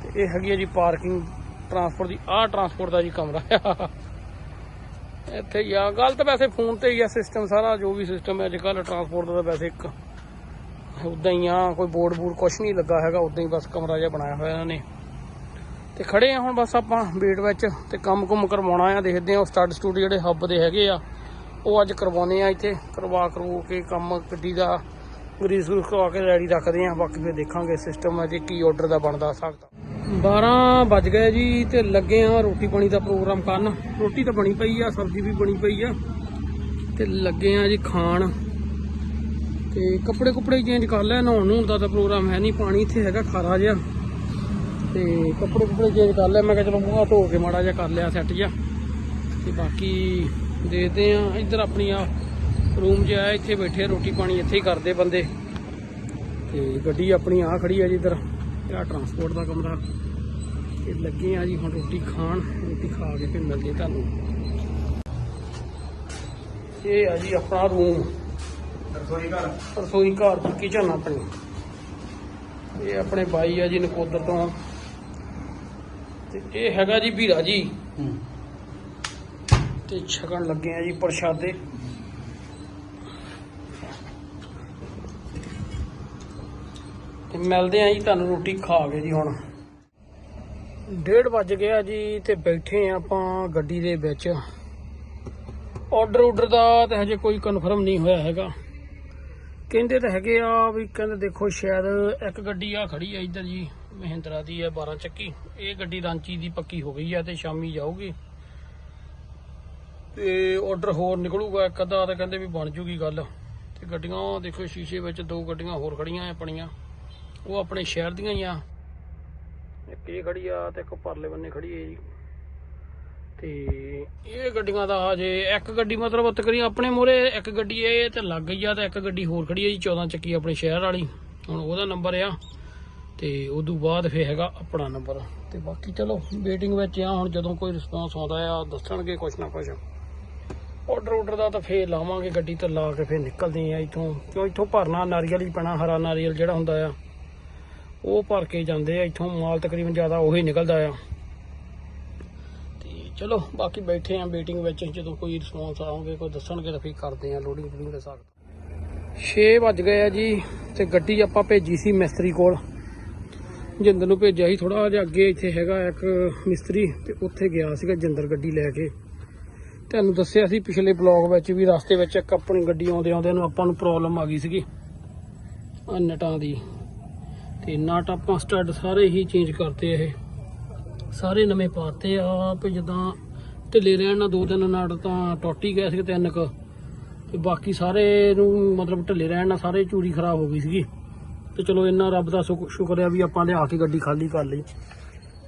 ਤੇ ਇਹ ਹੈਗੀ ਆ ਜੀ ਪਾਰਕਿੰਗ ਟਰਾਂਸਪੋਰਟ ਦੀ, ਆਹ ਟਰਾਂਸਪੋਰਟ ਦਾ ਜੀ ਕਮਰਾ ਆ। ਇੱਥੇ ਹੀ ਆ। ਗੱਲ ਤਾਂ ਵੈਸੇ ਫੋਨ ਤੇ ਹੀ ਆ ਸਿਸਟਮ ਸਾਰਾ, ਜੋ ਵੀ ਸਿਸਟਮ ਹੈ ਅੱਜ ਕੱਲ ਟਰਾਂਸਪੋਰਟ ਦਾ ਵੈਸੇ ਇੱਕ। ਉਦਾਂ ਹੀ ਆ, ਕੋਈ ਬੋਰਡ ਬੂਰ ਕੁਛ ਨਹੀਂ ਲੱਗਾ ਹੈਗਾ, ਉਦਾਂ ਹੀ ਬਸ ਕਮਰਾ ਜਿਹਾ ਬਣਾਇਆ ਹੋਇਆ ਇਹਨਾਂ ਨੇ। ਤੇ ਖੜੇ ਆ ਹੁਣ ਬਸ ਆਪਾਂ ਵੇਟ ਵਿੱਚ, ਤੇ ਕੰਮ ਕੁਮ ਕਰਵਾਉਣਾ ਆ, ਦੇਖਦੇ ਆ ਸਟੱਡ ਸਟੂਡ ਜਿਹੜੇ ਹੱਬ ਦੇ ਹੈਗੇ ਆ, ਉਹ ਅੱਜ ਕਰਵਾਉਣੇ ਆ ਇੱਥੇ, ਕਰਵਾ ਕਰਵੋ ਕੇ ਕੰਮ ਗੱਡੀ ਦਾ ਗਰੀਸ ਗਰੂਸ ਕਰਵਾ ਕੇ ਰੈਡੀ ਰੱਖਦੇ ਆ, ਬਾਕੀ ਫਿਰ ਦੇਖਾਂਗੇ ਸਿਸਟਮ ਅਜੇ ਕੀ ਆਰਡਰ ਦਾ ਬਣਦਾ ਸਕਦਾ 12 ਵੱਜ ਗਏ ਜੀ ਤੇ ਲੱਗੇ ਆ ਰੋਟੀ ਪਾਣੀ ਦਾ ਪ੍ਰੋਗਰਾਮ ਕਰਨ। ਰੋਟੀ ਤਾਂ ਬਣੀ ਪਈ ਆ ਸਬਜ਼ੀ ਵੀ ਬਣੀ ਪਈ ਆ। ਤੇ ਲੱਗੇ ਆ ਜੀ ਖਾਣ। ਤੇ ਕੱਪੜੇ ਕੁਪੜੇ ਚੇਂਜ ਕਰ ਲਿਆ ਨਹਾਉਣ ਨੂੰ ਦਾ ਤਾਂ ਪ੍ਰੋਗਰਾਮ ਹੈ ਨਹੀਂ ਪਾਣੀ ਇੱਥੇ ਹੈਗਾ ਖਾਰਾ ਜਿਹਾ। ਤੇ ਕੱਪੜੇ ਕੁਪੜੇ ਚੇਂਜ ਕਰ ਲਿਆ ਮੈਂ ਕਿਹਾ ਚਲੋ ਮੂੰਹ ਧੋ ਕੇ ਮਾੜਾ ਜਿਹਾ ਕਰ ਲਿਆ ਸੈੱਟ ਜਿਹਾ। ਤੇ ਬਾਕੀ ਦੇਖਦੇ ਆ ਇੱਧਰ ਆਪਣੀ ਆ ਰੂਮ ਜਿਹਾ ਹੈ, ਇੱਥੇ ਬੈਠੇ ਰੋਟੀ ਪਾਣੀ ਇੱਥੇ ਹੀ ਕਰਦੇ ਬੰਦੇ। ਤੇ ਗੱਡੀ ਆਪਣੀ ਆ ਖੜੀ ਆ ਜੀ ਇੱਧਰ। ਤੇ ਆ ਟਰਾਂਸਪੋਰਟ ਦਾ ਕਮਰਾ। ਇਹ ਲੱਗੇ ਆ ਜੀ ਹੁਣ ਰੋਟੀ ਖਾਣ ਰੋਟੀ ਖਾ ਕੇ ਫਿਰ ਮਿਲਦੇ ਤੁਹਾਨੂੰ। ਇਹ ਆ ਜੀ ਆਪਣਾ ਰੂਮ ਰਸੋਈ ਘਰ ਰਸੋਈ ਘਰ ਦੀ ਕਿਚਨ ਆਪਣੀ। ਇਹ ਆਪਣੇ ਬਾਈ ਆ ਜੀ ਨਕੋਦਰ ਤੋਂ। ਤੇ ਇਹ ਹੈਗਾ ਜੀ ਵੀਰਾ ਜੀ। ਤੇ ਛਕਣ ਲੱਗੇ ਆ ਜੀ ਪ੍ਰਸ਼ਾਦੇ। ਮਿਲਦੇ ਆ ਜੀ, ਤੁਹਾਨੂੰ ਰੋਟੀ ਖਾ ਕੇ ਜੀ ਹੁਣ। ਡੇਢ ਵੱਜ ਗਿਆ ਜੀ ਤੇ ਬੈਠੇ ਆ ਆਪਾਂ ਗੱਡੀ ਦੇ ਵਿੱਚ। ਆਰਡਰ ਆਰਡਰ ਦਾ ਤੇ ਹਜੇ ਕੋਈ ਕਨਫਰਮ ਨਹੀਂ ਹੋਇਆ ਹੈਗਾ। ਕਹਿੰਦੇ ਤਾਂ ਹੈਗੇ ਆ ਵੀ ਕਹਿੰਦੇ ਦੇਖੋ ਸ਼ਾਇਦ ਇੱਕ ਗੱਡੀ ਆ ਖੜੀ ਆ ਇੱਧਰ ਜੀ, ਮਹਿੰਦਰਾ ਦੀ ਹੈ 12 ਚੱਕੀ। ਇਹ ਗੱਡੀ ਰਾਂਚੀ ਦੀ ਪੱਕੀ ਹੋ ਗਈ ਆ ਤੇ ਸ਼ਾਮੀ ਜਾਊਗੀ। ਤੇ ਆਰਡਰ ਹੋਰ ਨਿਕਲੂਗਾ, ਇੱਕ ਅੱਧਾ ਤਾਂ ਕਹਿੰਦੇ ਵੀ ਬਣ ਜੂਗੀ ਗੱਲ। ਤੇ ਗੱਡੀਆਂ ਦੇਖੋ ਸ਼ੀਸ਼ੇ ਵਿੱਚ ਦੋ ਗੱਡੀਆਂ ਹੋਰ ਖੜੀਆਂ ਆ ਆਪਣੀਆਂ। ਉਹ ਆਪਣੇ ਸ਼ਹਿਰ ਦੀਆਂ ਹੀ ਆ। ਇੱਕ ਇਹ ਖੜੀ ਆ ਤੇ ਇੱਕ ਪਰਲੇ ਬੰਨੇ ਖੜੀ ਹੈ ਜੀ। ਤੇ ਇਹ ਗੱਡੀਆਂ ਦਾ ਹਜੇ ਇੱਕ ਗੱਡੀ ਮਤਲਬ ਤਕਰੀਬਨ ਆਪਣੇ ਮੂਹਰੇ ਇੱਕ ਗੱਡੀ ਇਹ ਤੇ ਲੱਗ ਗਈ ਆ ਤੇ ਇੱਕ ਗੱਡੀ ਹੋਰ ਖੜੀ ਹੈ ਜੀ 14 ਚੱਕੀ ਆਪਣੇ ਸ਼ਹਿਰ ਵਾਲੀ। ਹੁਣ ਉਹਦਾ ਨੰਬਰ ਆ ਤੇ ਉਦੋਂ ਬਾਅਦ ਫੇ ਹੈਗਾ ਆਪਣਾ ਨੰਬਰ। ਤੇ ਬਾਕੀ ਚਲੋ ਵੇਟਿੰਗ ਵਿੱਚ ਆ ਹੁਣ ਜਦੋਂ ਕੋਈ ਰਿਸਪੌਂਸ ਆਉਂਦਾ ਆ ਦੱਸਣਗੇ ਕੁਛ ਨਾ ਕੁਛ। ਆਰਡਰ ਆਰਡਰ ਦਾ ਤਾਂ ਫੇਰ ਲਾਵਾਂਗੇ ਗੱਡੀ ਤੇ ਲਾ ਕੇ ਫੇਰ ਨਿਕਲਦੇ ਆ ਇੱਥੋਂ। ਕਿਉਂ ਇੱਥੋਂ ਭਰਨਾ ਨਾਰੀਅਲ ਹੀ ਪੈਣਾ ਹਰਾ ਨਾਰੀਅਲ ਜਿਹੜਾ ਹੁੰਦਾ ਆ। ਉਹ ਭਰ ਕੇ ਜਾਂਦੇ ਆ, ਇੱਥੋਂ ਮਾਲ ਤਕਰੀਬਨ ਜ਼ਿਆਦਾ ਉਹੀ ਨਿਕਲਦਾ ਆ। ਤੇ ਚਲੋ, ਬਾਕੀ ਬੈਠੇ ਆ ਮੀਟਿੰਗ ਵਿੱਚ, ਜਦੋਂ ਕੋਈ ਰਿਸਪੌਂਸ ਆਉਂਗੇ ਕੋਈ ਦੱਸਣਗੇ ਤਾਂ ਫਿਰ ਕਰਦੇ ਆ ਲੋਡਿੰਗ ਲੋਡਿੰਗ ਦਾ ਸਾਥ 6 ਵੱਜ ਗਏ ਆ ਜੀ, ਤੇ ਗੱਡੀ ਆਪਾਂ ਭੇਜੀ ਸੀ ਮਿਸਤਰੀ ਕੋਲ। ਜਿੰਦਰ ਨੂੰ ਭੇਜਿਆ ਸੀ ਥੋੜਾ ਜਿਹਾ ਅੱਗੇ, ਇੱਥੇ ਹੈਗਾ ਇੱਕ ਮਿਸਤਰੀ, ਤੇ ਉੱਥੇ ਗਿਆ ਸੀਗਾ ਜਿੰਦਰ ਗੱਡੀ ਲੈ ਕੇ। ਤੁਹਾਨੂੰ ਦੱਸਿਆ ਸੀ ਪਿਛਲੇ ਬਲੌਗ ਵਿੱਚ ਵੀ ਰਸਤੇ ਵਿੱਚ ਇੱਕ ਆਪਣੀ ਗੱਡੀ ਆਉਂਦੇ ਆਉਂਦੇ ਨੂੰ ਆਪਾਂ ਨੂੰ ਪ੍ਰੋਬਲਮ ਆ ਗਈ ਸੀਗੀ। ਆਹ ਨਟਾਂ ਦੀ। ਤੇ ਨਟ ਆਪਾਂ ਸਟੱਡ ਸਾਰੇ ਹੀ ਚੇਂਜ ਕਰਤੇ ਇਹ। ਸਾਰੇ ਨਵੇਂ ਪਾਤੇ ਆ ਵੀ ਜਦਾਂ ਢਿੱਲੇ ਰਹਿਣ ਨਾਲ ਦੋ ਤਿੰਨ ਨਟ ਤਾਂ ਟੁੱਟ ਹੀ ਗਏ ਸੀ ਤਿੰਨ ਕ। ਤੇ ਬਾਕੀ ਸਾਰੇ ਨੂੰ ਮਤਲਬ ਢਿੱਲੇ ਰਹਿਣ ਨਾਲ ਸਾਰੇ ਚੂੜੀ ਖਰਾਬ ਹੋ ਗਈ ਸੀਗੀ। ਤੇ ਚਲੋ ਇੰਨਾ ਰੱਬ ਦਾ ਸ਼ੁਕ- ਸ਼ੁਕਰ ਹੈ ਵੀ ਆਪਾਂ ਲਿਆ ਕੇ ਗੱਡੀ ਖਾਲੀ ਕਰ ਲਈ।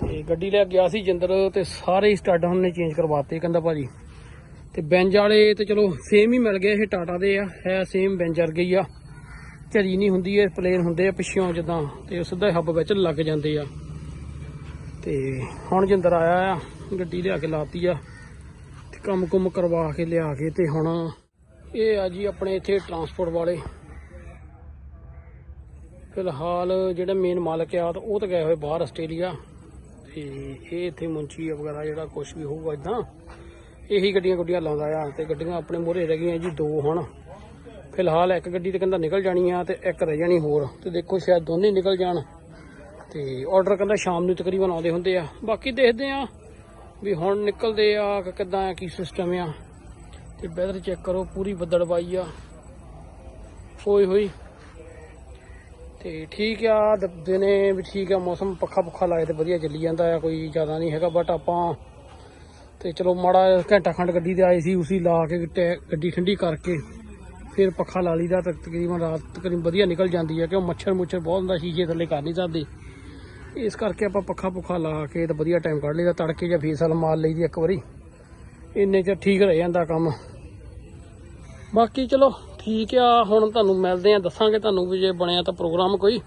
ਤੇ ਗੱਡੀ ਲੈ ਗਿਆ ਸੀ ਜਿੰਦਰ ਤੇ ਸਾਰੇ ਹੀ ਸਟੱਡ ਉਹਨੇ ਚੇਂਜ ਕਰਵਾਤੇ ਕਹਿੰਦਾ ਭਾਜੀ। ਤੇ ਬੈਂਜ ਵਾਲੇ ਤੇ ਚਲੋ ਸੇਮ ਹੀ ਮਿਲ ਗਏ, ਇਹ ਟਾਟਾ ਦੇ ਆ, ਹੈ ਸੇਮ ਬੈਂਜ ਵਰਗੇ ਹੀ ਆ। ਝਰੀ ਨਹੀਂ ਹੁੰਦੀ, ਇਹ ਪਲੇਨ ਹੁੰਦੇ ਆ ਪਿੱਛੋਂ ਜਿੱਦਾਂ, ਤੇ ਉਹ ਸਿੱਧਾ ਹੱਬ ਵਿੱਚ ਲੱਗ ਜਾਂਦੇ ਆ। ਤੇ ਹੁਣ ਜਿੰਦਰ ਆਇਆ ਆ, ਗੱਡੀ ਲਿਆ ਕੇ ਲਾਤੀ ਆ, ਤੇ ਕੰਮ ਕੁਮ ਕਰਵਾ ਕੇ ਲਿਆ ਕੇ, ਤੇ ਹੁਣ ਇਹ ਆ ਜੀ ਆਪਣੇ ਇੱਥੇ ਟਰਾਂਸਪੋਰਟ ਵਾਲੇ। ਫਿਲਹਾਲ ਜਿਹੜਾ ਮੇਨ ਮਾਲਕ ਆ ਉਹ ਤਾਂ ਗਏ ਹੋਏ ਬਾਹਰ ਆਸਟ੍ਰੇਲੀਆ। ਤੇ ਇਹ ਇੱਥੇ ਮੁੰਚੀ ਵਗੈਰਾ, ਜਿਹੜਾ ਕੁਝ ਵੀ ਹੋਊਗਾ ਇਦਾਂ ਇਹੀ ਗੱਡੀਆਂ ਗੁੱਡੀਆਂ ਲਾਉਂਦਾ ਆ, ਤੇ ਗੱਡੀਆਂ ਆਪਣੇ ਮੋਹਰੇ ਰਹਿ ਗਈਆਂ ਜੀ ਦੋ ਹੁਣ। ਫਿਲਹਾਲ ਇੱਕ ਗੱਡੀ ਤੇ ਕਹਿੰਦਾ ਨਿਕਲ ਜਾਣੀ ਆ ਤੇ ਇੱਕ ਰਹਿ ਜਾਣੀ ਹੋਰ। ਤੇ ਦੇਖੋ ਸ਼ਾਇਦ ਦੋਨੇ ਨਿਕਲ ਜਾਣ। ਤੇ ਆਰਡਰ ਕਹਿੰਦਾ ਸ਼ਾਮ ਨੂੰ ਤਕਰੀਬਨ ਆਉਂਦੇ ਹੁੰਦੇ ਆ। ਬਾਕੀ ਦੇਖਦੇ ਆ ਵੀ ਹੁਣ ਨਿਕਲਦੇ ਆ ਕਿ ਕਿੱਦਾਂ ਆ, ਕੀ ਸਿਸਟਮ ਆ। ਤੇ ਵੈਦਰ ਚੈੱਕ ਕਰੋ, ਪੂਰੀ ਬੱਦਲਬਾਈ ਆ। ਹੋਈ ਹੋਈ। ਤੇ ਠੀਕ ਆ, ਦ- ਦਿਨੇ ਵੀ ਠੀਕ ਆ, ਮੌਸਮ ਪੱਖਾ ਪੁੱਖਾ ਲਾਏ ਤੇ ਵਧੀਆ ਚੱਲੀ ਜਾਂਦਾ ਆ, ਕੋਈ ਜ਼ਿਆਦਾ ਨਹੀਂ ਹੈਗਾ ਬਟ ਆਪਾਂ ਤੇ ਚਲੋ ਮਾੜਾ ਘੰਟਾ ਖੰਡ ਗੱਡੀ ਤੇ ਆਏ ਸੀ, ਉਸੇ ਲਾ ਕੇ ਟੈ- ਗੱਡੀ ਠੰਡੀ ਕਰਕੇ। ਫਿਰ ਪੱਖਾ ਲਾ ਲਈਦਾ ਤਾਂ ਤਕਰੀਬਨ ਰਾਤ ਤਕਰੀਬਨ ਵਧੀਆ ਨਿਕਲ ਜਾਂਦੀ ਹੈ, ਕਿਉਂ ਮੱਛਰ ਮੁੱਛਰ ਬਹੁਤ ਹੁੰਦਾ, ਸ਼ੀਸ਼ੇ ਥੱਲੇ ਕਰ ਨਹੀਂ ਸਕਦੇ। ਇਸ ਕਰਕੇ ਆਪਾਂ ਪੱਖਾ ਪੁੱਖਾ ਲਾ ਕੇ ਤਾਂ ਵਧੀਆ ਟਾਈਮ ਕੱਢ ਲਈਦਾ, ਤੜਕੇ ਜਾਂ ਫੀਸਲ ਮਾਰ ਲਈਦੀ ਇੱਕ ਵਾਰੀ। ਇੰਨੇ ਚ ਠੀਕ ਰਹਿ ਜਾਂਦਾ ਕੰਮ। ਬਾਕੀ ਚਲੋ, ਠੀਕ ਆ, ਹੁਣ ਤੁਹਾਨੂੰ ਮਿਲਦੇ ਆ, ਦੱਸਾਂਗੇ ਤੁਹਾਨੂੰ ਵੀ ਜੇ ਬਣਿਆ ਤਾਂ ਪ੍ਰੋਗਰਾਮ ਕੋਈ।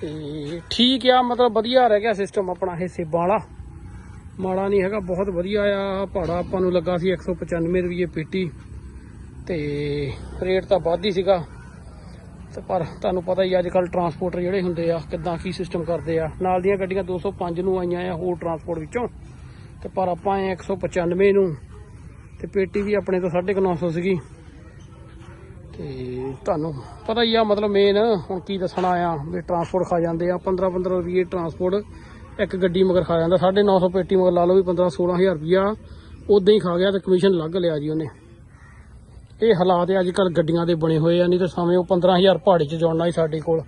ਤੇ ਠੀਕ ਆ, ਮਤਲਬ ਵਧੀਆ ਰਹਿ ਗਿਆ ਸਿਸਟਮ ਆਪਣਾ ਇਹ ਸੇਬਾਂ ਵਾਲਾ। ਮਾੜਾ ਨਹੀਂ ਹੈਗਾ, ਬਹੁਤ ਵਧੀਆ ਆ ਭਾੜਾ ਆਪਾਂ ਨੂੰ ਲੱਗਾ ਸੀ 195 ਰੁਪਏ ਪੇਟੀ। ਤੇ ਰੇਟ ਤਾਂ ਵੱਧ ਹੀ ਸੀਗਾ। ਤੇ ਪਰ ਤੁਹਾਨੂੰ ਪਤਾ ਹੀ ਅੱਜ ਕੱਲ ਟਰਾਂਸਪੋਰਟਰ ਜਿਹੜੇ ਹੁੰਦੇ ਆ, ਕਿੱਦਾਂ ਕੀ ਸਿਸਟਮ ਕਰਦੇ ਆ। ਨਾਲ ਦੀਆਂ ਗੱਡੀਆਂ 205 ਨੂੰ ਆਈਆਂ ਆ ਹੋਰ ਟਰਾਂਸਪੋਰਟ ਵਿੱਚੋਂ। ਤੇ ਪਰ ਆਪਾਂ ਆਏ 195 ਨੂੰ। ਤੇ ਪੇਟੀ ਵੀ ਆਪਣੇ ਤੋਂ 950 ਸੀਗੀ। ਤੇ ਤੁਹਾਨੂੰ ਪਤਾ ਹੀ ਆ, ਮਤਲਬ ਮੇਨ ਹੁਣ ਕੀ ਦੱਸਣਾ ਆ, ਵੀ ਟਰਾਂਸਪੋਰਟ ਖਾ ਜਾਂਦੇ ਆ। 15 15 ਰੁਪਏ ਟਰਾਂਸਪੋਰਟ ਇੱਕ ਗੱਡੀ ਮਗਰ ਖਾ ਜਾਂਦਾ। 950 ਪੇਟੀ ਮਗਰ ਲਾ ਲਓ ਵੀ 15 16000 ਰੁਪਿਆ ਉਦਾਂ ਹੀ ਖਾ ਗਿਆ ਤੇ ਕਮਿਸ਼ਨ ਲੱਗ ਲਿਆ ਜੀ ਉਹਨੇ। ਇਹ ਹਾਲਾਤ ਅੱਜ ਕੱਲ ਗੱਡੀਆਂ ਦੇ ਬਣੇ ਹੋਏ ਆ, ਨਹੀਂ ਤਾਂ ਸਮੇਂ ਉਹ 15000 ਪਹਾੜੀ ਚ ਜਾਣਾ ਹੀ ਸਾਡੇ ਕੋਲ।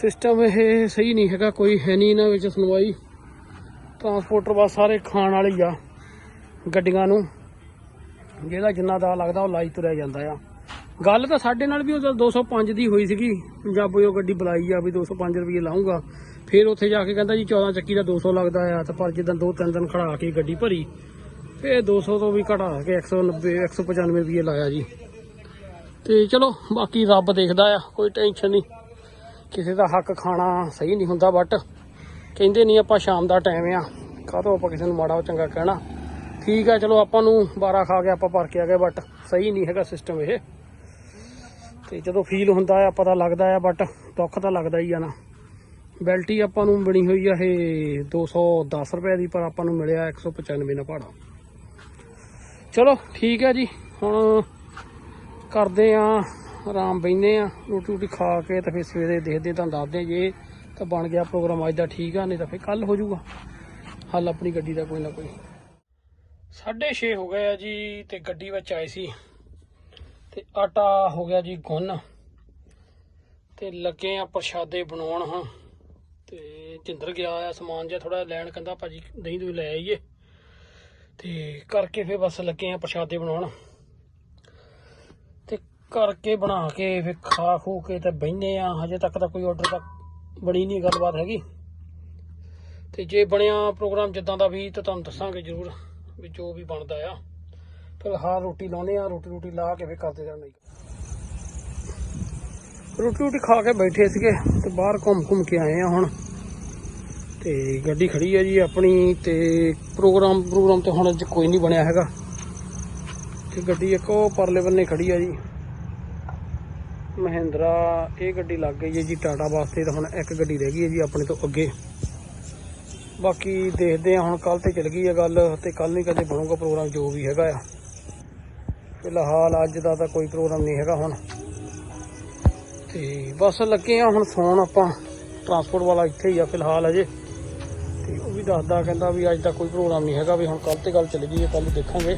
ਸਿਸਟਮ ਇਹ ਸਹੀ ਨਹੀਂ ਹੈਗਾ, ਕੋਈ ਹੈ ਨਹੀਂ ਇਹਨਾਂ ਵਿੱਚ ਸੁਣਵਾਈ। ਟਰਾਂਸਪੋਰਟਰ ਬਸ ਸਾਰੇ ਖਾਣ ਵਾਲੇ ਹੀ ਆ ਗੱਡੀਆਂ ਨੂੰ। ਜਿਹੜਾ ਜਿੰਨਾ ਦਾ ਲੱਗਦਾ ਉਹ ਲਾਈ ਤੁਰਿਆ ਜਾਂਦਾ ਆ। ਗੱਲ ਤਾਂ ਸਾਡੇ ਨਾਲ ਵੀ ਉਹ ਜਦੋਂ 205 ਦੀ ਹੋਈ ਸੀਗੀ ਪੰਜਾਬੀ ਉਹ ਗੱਡੀ ਬੁਲਾਈ ਆ ਵੀ 205 ਰੁਪਏ ਲਾਉਂਗਾ ਫਿਰ ਉੱਥੇ ਜਾ ਕੇ ਕਹਿੰਦਾ ਜੀ 14 ਚੱਕੀ ਦਾ 200 ਲੱਗਦਾ ਆ, ਤਾਂ ਪਰ ਜਿੱਦਾਂ ਦੋ ਤਿੰਨ ਦਿਨ ਖੜਾ ਕੇ ਗੱਡੀ ਭਰੀ ਫਿਰ 200 ਤੋਂ ਵੀ ਘਟਾ ਕੇ 190 195 ਰੁਪਏ ਲਾਇਆ ਜੀ। ਤੇ ਚਲੋ, ਬਾਕੀ ਰੱਬ ਦੇਖਦਾ ਆ, ਕੋਈ ਟੈਨਸ਼ਨ ਨਹੀਂ। ਕਿਸੇ ਦਾ ਹੱਕ ਖਾਣਾ ਸਹੀ ਨਹੀਂ ਹੁੰਦਾ ਬਟ ਕਹਿੰਦੇ ਨਹੀਂ ਆਪਾਂ ਸ਼ਾਮ ਦਾ ਟਾਈਮ ਆ। ਕਾਹਤੋਂ ਆਪਾਂ ਕਿਸੇ ਨੂੰ ਮਾੜਾ ਚੰਗਾ ਕਹਿਣਾ? ਠੀਕ ਆ, ਚਲੋ ਆਪਾਂ ਨੂੰ 12 ਖਾ ਕੇ ਆਪਾਂ ਭਰ ਕੇ ਆ ਗਏ ਬਟ ਸਹੀ ਨਹੀਂ ਹੈਗਾ ਸਿਸਟਮ ਇਹ। ਤੇ ਜਦੋਂ ਫੀਲ ਹੁੰਦਾ ਆ ਪਤਾ ਲੱਗਦਾ ਆ ਬਟ ਦੁੱਖ ਤਾਂ ਲੱਗਦਾ ਹੀ ਆ ਨਾ। ਬੈਲਟੀ ਆਪਾਂ ਨੂੰ ਬਣੀ ਹੋਈ ਆ ਇਹ 210 ਰੁਪਏ ਦੀ, ਪਰ ਆਪਾਂ ਨੂੰ ਮਿਲਿਆ 195 ਦਾ ਭਾੜਾ। ਚਲੋ, ਠੀਕ ਹੈ ਜੀ। ਹੁਣ ਕਰਦੇ ਆ, ਆਰਾਮ ਬੈਨੇ ਆ। ਰੋਟੀ ਰੋਟੀ ਖਾ ਕੇ ਤੇ ਫਿਰ ਸਵੇਰੇ ਦੇਖਦੇ ਤੁਹਾਨੂੰ ਦੱਸਦੇ ਜੇ ਤਾਂ ਬਣ ਗਿਆ ਪ੍ਰੋਗਰਾਮ, ਅੱਜ ਦਾ ਠੀਕ ਆ, ਨਹੀਂ ਤਾਂ ਫਿਰ ਕੱਲ ਹੋ ਜਾਊਗਾ। ਹੱਲ ਆਪਣੀ ਗੱਡੀ ਦਾ ਕੋਈ ਨਾ ਕੋਈ। 6:30 ਹੋ ਗਏ ਆ ਜੀ ਤੇ ਗੱਡੀ ਵਿੱਚ ਆਏ ਸੀ। ਤੇ ਆਟਾ ਹੋ ਗਿਆ ਜੀ ਗੁੰਨ। ਤੇ ਲੱਗੇ ਆ ਪ੍ਰਸ਼ਾਦੇ ਬਣਾਉਣ ਹਾਂ ਤੇ ਜਿੰਦਰ ਗਿਆ ਆ ਸਮਾਨ ਜਿਹਾ ਥੋੜਾ ਲੈਣ, ਕਹਿੰਦਾ ਭਾਜੀ ਦਹੀਂ ਦੂਈ ਲੈ ਆਈਏ। ਤੇ ਕਰਕੇ ਫਿਰ ਬਸ ਲੱਗੇ ਆ ਪ੍ਰਸ਼ਾਦੇ ਬਣਾਉਣ। ਤੇ ਕਰਕੇ ਬਣਾ ਕੇ ਫਿਰ ਖਾ ਖੂ ਕੇ ਤੇ ਬਹਿੰਦੇ ਆ, ਹਜੇ ਤੱਕ ਤਾਂ ਕੋਈ ਆਰਡਰ ਤੱਕ ਬਣੀ ਨਹੀਂ ਗੱਲਬਾਤ ਹੈਗੀ। ਤੇ ਜੇ ਬਣਿਆ ਪ੍ਰੋਗਰਾਮ ਜਿੱਦਾਂ ਦਾ ਵੀ ਤਾਂ ਤੁਹਾਨੂੰ ਦੱਸਾਂਗੇ ਜ਼ਰੂਰ ਵੀ ਜੋ ਵੀ ਬਣਦਾ ਆ। ਫਿਲਹਾਲ ਰੋਟੀ ਲਾਉਨੇ ਆ, ਰੋਟੀ ਰੋਟੀ ਲਾ ਕੇ ਫਿਰ ਕਰਦੇ ਜਾਣਾ ਰੋਟੀ ਰੋਟੀ ਖਾ ਕੇ ਬੈਠੇ ਸੀਗੇ ਤੇ ਬਾਹਰ ਘੁੰਮ ਘੁੰਮ ਕੇ ਆਏ ਆ ਹੁਣ। ਤੇ ਗੱਡੀ ਖੜੀ ਹੈ ਜੀ ਆਪਣੀ ਤੇ ਪ੍ਰੋਗਰਾਮ ਪ੍ਰੋਗਰਾਮ ਤੇ ਹੁਣ ਅੱਜ ਕੋਈ ਨਹੀਂ ਬਣਿਆ ਹੈਗਾ। ਤੇ ਗੱਡੀ ਇੱਕ ਉਹ ਪਰਲੇ ਬੰਨੇ ਖੜੀ ਹੈ ਜੀ। ਮਹਿੰਦਰਾ, ਇਹ ਗੱਡੀ ਲੱਗ ਗਈ ਹੈ ਜੀ ਟਾਟਾ ਵਾਸਤੇ ਤਾਂ ਹੁਣ ਇੱਕ ਗੱਡੀ ਰਹਿ ਗਈ ਹੈ ਜੀ ਆਪਣੇ ਤੋਂ ਅੱਗੇ। ਬਾਕੀ ਦੇਖਦੇ ਆ ਹੁਣ ਕੱਲ ਤੇ ਚੱਲ ਗਈ ਹੈ ਗੱਲ, ਤੇ ਕੱਲ ਨਹੀਂ ਕਦੇ ਬਣੂਗਾ ਪ੍ਰੋਗਰਾਮ ਜੋ ਵੀ ਹੈਗਾ ਆ। ਫਿਲਹਾਲ ਅੱਜ ਦਾ ਤਾਂ ਕੋਈ ਪ੍ਰੋਗਰਾਮ ਨਹੀਂ ਹੈਗਾ ਹੁਣ। ਤੇ ਬਸ ਲੱਗੇ ਆ ਹੁਣ ਸੌਣ ਆਪਾਂ, ਟਰਾਂਸਪੋਰਟ ਵਾਲਾ ਇੱਥੇ ਹੀ ਆ ਫਿਲਹਾਲ ਅਜੇ। ਦੱਸਦਾ, ਕਹਿੰਦਾ ਵੀ ਅੱਜ ਦਾ ਕੋਈ ਪ੍ਰੋਗਰਾਮ ਨਹੀਂ ਹੈਗਾ, ਵੀ ਹੁਣ ਕੱਲ ਤੇ ਗੱਲ ਚੱਲ ਗਈ ਹੈ ਕੱਲ ਦੇਖਾਂਗੇ।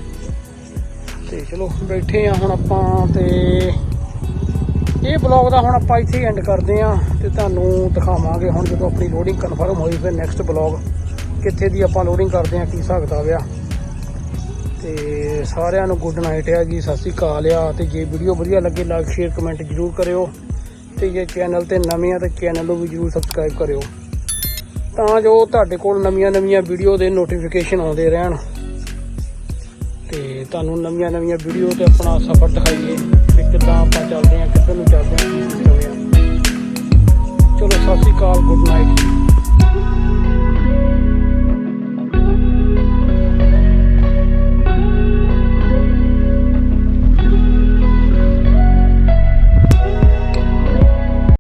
ਤੇ ਚਲੋ, ਬੈਠੇ ਆ ਹੁਣ ਆਪਾਂ ਤੇ ਇਹ ਬਲੌਗ ਦਾ ਹੁਣ ਆਪਾਂ ਇੱਥੇ ਐਂਡ ਕਰਦੇ ਆ ਤੇ ਤੁਹਾਨੂੰ ਦਿਖਾਵਾਂਗੇ ਹੁਣ ਜਦੋਂ ਆਪਣੀ ਲੋਡਿੰਗ ਕਨਫਰਮ ਹੋਈ, ਫਿਰ ਨੈਕਸਟ ਬਲੌਗ ਕਿੱਥੇ ਦੀ ਆਪਾਂ ਲੋਡਿੰਗ ਕਰਦੇ ਆ ਕੀ ਹਿਸਾਬ ਕਿਤਾਬ ਆ। ਤੇ ਸਾਰਿਆਂ ਨੂੰ ਗੁੱਡ ਨਾਈਟ ਆ ਜੀ, ਸਤਿ ਸ੍ਰੀ ਅਕਾਲ ਆ। ਤੇ ਜੇ ਵੀਡੀਓ ਵਧੀਆ ਲੱਗੇ ਲਾਈਕ ਸ਼ੇਅਰ ਕਮੈਂਟ ਜਰੂਰ ਕਰਿਓ। ਤੇ ਜੇ ਚੈਨਲ ਤੇ ਨਵੇਂ ਆ, ਤਾਂ ਚੈਨਲ ਨੂੰ ਵੀ ਜਰੂਰ ਸਬਸਕ੍ਰਾਈਬ ਕਰਿਓ। ਤਾਂ ਜੋ ਤੁਹਾਡੇ ਕੋਲ ਨਵੀਆਂ ਨਵੀਆਂ ਵੀਡੀਓ ਦੇ ਨੋਟੀਫਿਕੇਸ਼ਨ ਆਉਂਦੇ ਰਹਿਣ। ਤੇ ਤੁਹਾਨੂੰ ਨਵੀਆਂ ਨਵੀਆਂ ਵੀਡੀਓ ਤੇ ਆਪਣਾ ਸਫ਼ਰ ਦਿਖਾਈਏ ਕਿ ਕਿੱਦਾਂ ਆਪਾਂ ਚੱਲਦੇ ਹਾਂ, ਕਿੱਧਰ ਨੂੰ ਚੱਲਦੇ ਹਾਂ, ਕੀ ਚਲੋ, ਸਤਿ ਸ਼੍ਰੀ ਅਕਾਲ ਗੁੱਡ ਨਾਈਟ